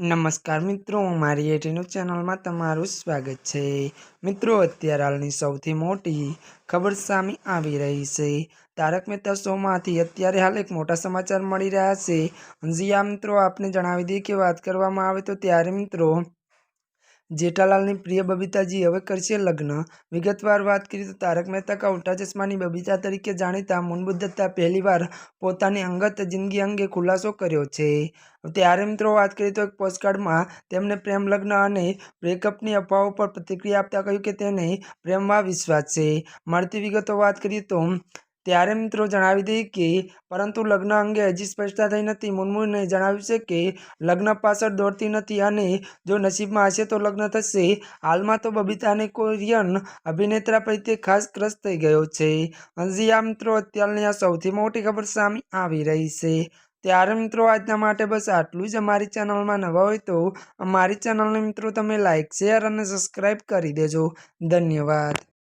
નમસ્કાર મિત્રો, મારી એટીનું ચેનલમાં તમારું સ્વાગત છે. મિત્રો, અત્યારે હાલની સૌથી મોટી ખબર સામે આવી રહી છે. તારક મહેતા શોમાંથી અત્યારે હાલ એક મોટા સમાચાર મળી રહ્યા છે. જીયા મિત્રો, આપને જણાવી દઈએ કે વાત કરવામાં આવે તો ત્યારે, મિત્રો જેઠાલાલની પ્રિય બબીતાજી હવે કરશે લગ્ન. વિગતવાર વાત કરીએ તો તારક મહેતા કા ઉલ્ટા ચશ્માની બબીતા તરીકે જાણીતા મુનબુદ્ધ દત્તા પહેલીવાર પોતાની અંગત જિંદગી અંગે ખુલાસો કર્યો છે. ત્યારે મિત્રો વાત કરીએ તો એક પોસ્ટકાર્ડમાં તેમણે પ્રેમ લગ્ન અને બ્રેકઅપની અફવાઓ પર પ્રતિક્રિયા આપતા કહ્યું કે તેને પ્રેમમાં વિશ્વાસ છે. મળતી વિગતો વાત કરીએ તો ત્યારે મિત્રો જણાવી દઈએ કે, પરંતુ લગ્ન અંગે હજી સ્પષ્ટતા થઈ નથી. મુનમુને જણાવ્યું છે કે, લગ્ન પાછળ દોડતી નથી અને જો નસીબમાં હશે તો લગ્ન થશે. હાલમાં તો બબીતાને કોરિયન અભિનેત્રા પ્રત્યે ખાસ ક્રશ થઈ ગયો છે. હજી આ મિત્રો, અત્યારની આ સૌથી મોટી ખબર સામે આવી રહી છે. ત્યારે મિત્રો, આજના માટે બસ આટલું જ. અમારી ચેનલમાં નવા હોય તો અમારી ચેનલને મિત્રો તમે લાઇક શેર અને સબસ્ક્રાઈબ કરી દેજો. ધન્યવાદ.